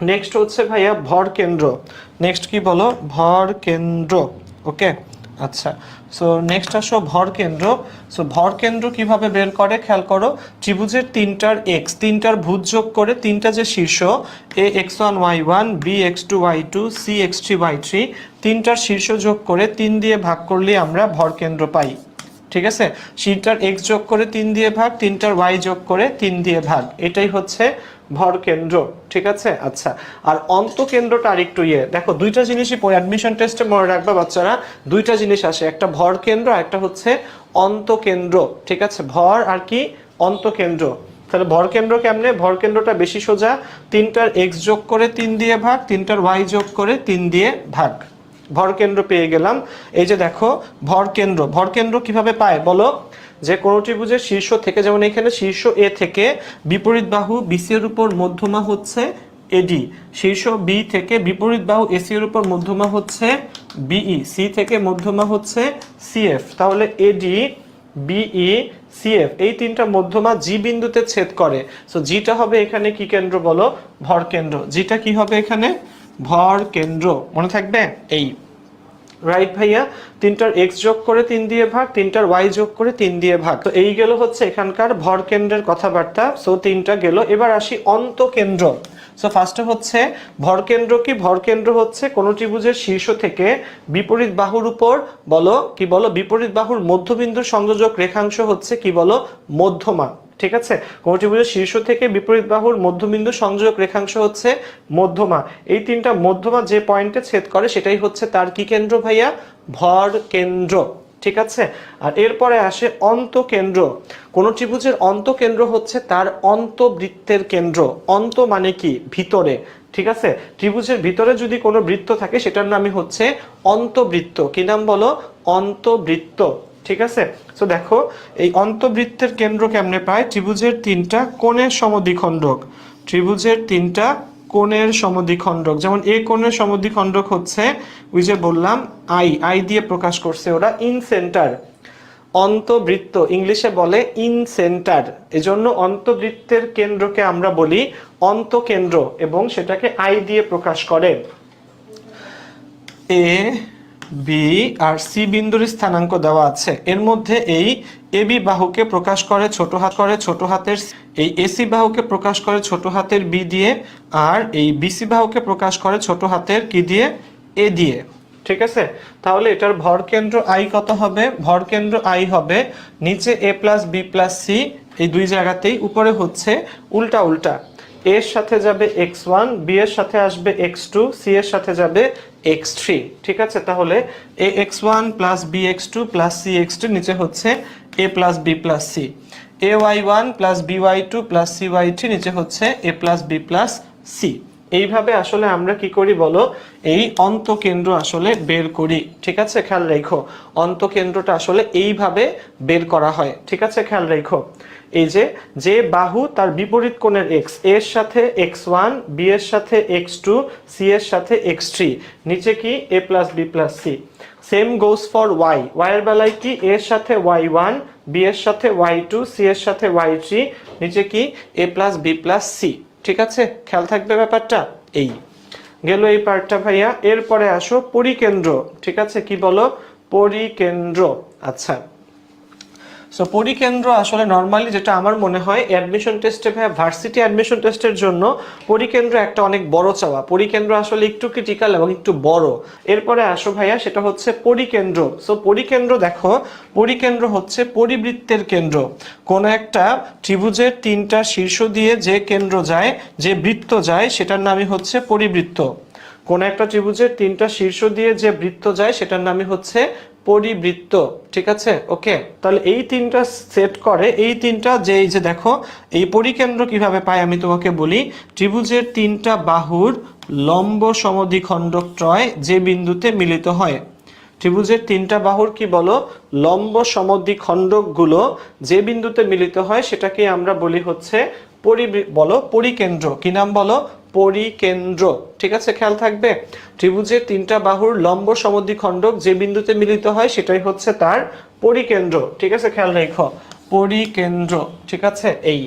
Next হচ্ছে ভাইয়া ভর কেন্দ্র। নেক্সট কি বলো? ভর কেন্দ্র। ওকে আচ্ছা। সো নেক্সট আসো ভর কেন্দ্র। সো ভর কেন্দ্র কীভাবে বের করে? খেয়াল করো, ত্রিভুজের তিনটার এক্স তিনটার ভূত যোগ করে তিনটা যে শীর্ষ A X one Y one B X two Y two C X three Y three তিনটার শীর্ষ যোগ করে তিন দিয়ে ভাগ করলে আমরা ভর কেন্দ্র পাই। ঠিক আছে? তিনটার এক্স যোগ করে তিন দিয়ে ভাগ, তিনটার ওয়াই যোগ করে তিন দিয়ে ভাগ। এটাই হচ্ছে ভর কেন্দ্র, ঠিক আছে? আচ্ছা আর অন্ত কেন্দ্রটা আরেকটু ইয়ে। দেখো, দুইটা জিনিসই অ্যাডমিশন টেস্টে মনে রাখবা বাচ্চারা, দুইটা জিনিস আসে। একটা ভর কেন্দ্র, আর একটা হচ্ছে অন্ত কেন্দ্র ঠিক আছে? ভর আর কি? অন্ত কেন্দ্র তাহলে ভর কেন্দ্র কেমনে? ভর কেন্দ্রটা বেশি সোজা, তিনটার এক্স যোগ করে তিন দিয়ে ভাগ, তিনটার ওয়াই যোগ করে তিন দিয়ে ভাগ। ভর কেন্দ্র পেয়ে গেলাম। এই যে দেখো, ভর কেন্দ্র। ভর কেন্দ্র কীভাবে পায় বলো? যে কোন ত্রিভুজের শীর্ষ থেকে, যেমন এখানে শীর্ষ এ থেকে বিপরীত বাহু বিসি এর উপর মধ্যমা হচ্ছে এডি শীর্ষ বি থেকে বিপরীত বাহু এসি এর উপর মধ্যমা হচ্ছে বিই সি থেকে মধ্যমা হচ্ছে সিএফ তাহলে এডি বিই সিএফ এই তিনটা মধ্যমা জি বিন্দুতে ছেদ করে। সো জিটা হবে এখানে কি কেন্দ্র বলো? ভর কেন্দ্র। জিটা কি হবে এখানে? ভর কেন্দ্র। মনে থাকবে? এই। রাইট ভাইয়া? তিনটার এক্স যোগ করে তিন দিয়ে ভাগ, তিনটার ওয়াই যোগ করে তিন দিয়ে ভাগ। তো এই গেল হচ্ছে এখানকার ভর কেন্দ্রের কথাবার্তা। সো তিনটা গেল। এবার আসি অন্ত কেন্দ্র। সো ফার্স্টে হচ্ছে ভর কেন্দ্র কি? ভর কেন্দ্র হচ্ছে কোনো ত্রিভুজের শীর্ষ থেকে বিপরীত বাহুর উপর। বলো, কি বলো? বিপরীত বাহুর মধ্যবিন্দুর সংযোজক রেখাংশ হচ্ছে কি বলো? মধ্যমা ঠিক আছে? কোন ত্রিভুজের শীর্ষ থেকে বিপরীত বাহুর মধ্যবিন্দু সংযোগ রেখাংশ হচ্ছে মধ্যমা। এই তিনটা মধ্যমা যে পয়েন্টে ছেদ করে, সেটাই হচ্ছে তার কি কেন্দ্র ভাইয়া? ভর কেন্দ্র। ঠিক আছে? আর এরপরে আসে অন্তকেন্দ্র কোন ত্রিভুজের অন্তকেন্দ্র হচ্ছে তার অন্তবৃত্তের কেন্দ্র। অন্ত মানে কি? ভিতরে। ঠিক আছে? ত্রিভুজের ভিতরে যদি কোনো বৃত্ত থাকে, সেটার নামই হচ্ছে অন্তবৃত্ত। কি নাম বলো? অন্তবৃত্ত। ঠিক আছে? তো দেখো, এই অন্তবৃত্তের কেন্দ্র কেমনে পায়? ত্রিভুজের তিনটা কোণের সমদ্বিখণ্ডক। ত্রিভুজের তিনটা কোণের সমদ্বিখণ্ডক। যেমন এ কোণের সমদ্বিখণ্ডক হচ্ছে, ওই যে বললাম, আই আই দিয়ে প্রকাশ করছে ওরা, ইন সেন্টার। অন্তবৃত্ত, ইংলিশে বলে ইন সেন্টার। এজন্য অন্তবৃত্তের কেন্দ্রকে আমরা বলি অন্তকেন্দ্র এবং সেটাকে আই দিয়ে প্রকাশ করে। এ বি আর সি বিন্দুর স্থানাঙ্ক দেওয়া আছে। এর মধ্যে এই এ বি বাহুকে প্রকাশ করে ছোট হাত করে ছোট হাতের এই এসি বাহুকে প্রকাশ করে ছোট হাতের বি দিয়ে, আর এই বিসি বাহুকে প্রকাশ করে ছোট হাতের কি দিয়ে? এ দিয়ে। ঠিক আছে? তাহলে এটার ভর কেন্দ্র আই কত হবে? ভর কেন্দ্র আই হবে নিচে A plus B plus C, এই দুই জায়গাতেই উপরে হচ্ছে উল্টা উল্টা এর সাথে যাবে এক্স ওয়ান বি এর সাথে আসবে এক্স টু সি এর সাথে যাবে এক্স থ্রি ঠিক আছে? তাহলে A X one plus B X two plus C X two নিচে হচ্ছে A plus B plus C A Y one plus B Y two plus C Y three নিচে হচ্ছে A plus B plus C এইভাবে আসলে আমরা কি করি বলো? এই অন্তকেন্দ্র আসলে বের করি, ঠিক আছে? খেয়াল রেখো, অন্তকেন্দ্রটা আসলে এইভাবে বের করা হয়, ঠিক আছে? খেয়াল রেখো। এই যে যে বাহু তার বিপরীত কোণের এক্সের সাথে এক্স ওয়ান বি এর সাথে এক্স টু সি এর সাথে এক্স থ্রি নিচে কি? A plus B plus C same goes for Y Y এর বেলায় কি? এর সাথে ওয়াই ওয়ান বি এর সাথে ওয়াই টু সি এর সাথে ওয়াই থ্রি নিচে কি? A plus B plus C ঠিক আছে? খেয়াল থাকবে ব্যাপারটা? এই। গেল এই পার্টটা, ভাইয়া। এরপরে আসো পরিকেন্দ্র। ঠিক আছে? কি বলো? পরিকেন্দ্র। আচ্ছা। সো পরিকেন্দ্র আসলে নর্মালি যেটা আমার মনে হয় অ্যাডমিশন টেস্টে ভাইয়া ভার্সিটি অ্যাডমিশন টেস্টের জন্য পরিকেন্দ্র একটা অনেক বড় চাওয়া। পরিকেন্দ্র আসলে একটু ক্রিটিক্যাল এবং একটু বড়। এরপরে আসো ভাইয়া, সেটা হচ্ছে পরিকেন্দ্র। সো পরিকেন্দ্র দেখো, পরিকেন্দ্র হচ্ছে পরিবৃত্তের কেন্দ্র। কোন একটা ত্রিভুজের তিনটা শীর্ষ দিয়ে যে কেন্দ্র যায়, যে বৃত্ত যায়, সেটার নামই হচ্ছে পরিবৃত্ত। কোন একটা ত্রিভুজের তিনটা শীর্ষ দিয়ে যে বৃত্ত যায়, সেটার নামই হচ্ছে পরিবৃত্ত, ঠিক আছে? ওকে তাহলে এই তিনটা সেট করে, এই তিনটা যে এই যে দেখো, এই পরিকেন্দ্র কীভাবে পাই আমি তোমাকে বলি। ত্রিভুজের তিনটা বাহুর লম্ব সমদ্বিখণ্ডক ত্রয় যে বিন্দুতে মিলিত হয়। ত্রিভুজের তিনটা বাহুর কি বলো? লম্ব সমদ্বিখণ্ডকগুলো যে বিন্দুতে মিলিত হয়, সেটাকে আমরা বলি হচ্ছে পরি বলো, পরিকেন্দ্র। কি নাম বলো? পরিকেন্দ্র। ঠিক আছে, খেয়াল থাকবে? ত্রিভুজের তিনটা বাহুর লম্ব সমদ্বিখণ্ডক যে বিন্দুতে মিলিত হয়, সেটাই হচ্ছে তার পরিকেন্দ্র। ঠিক আছে, খেয়াল রেখো। পরিকেন্দ্র। ঠিক আছে, এই।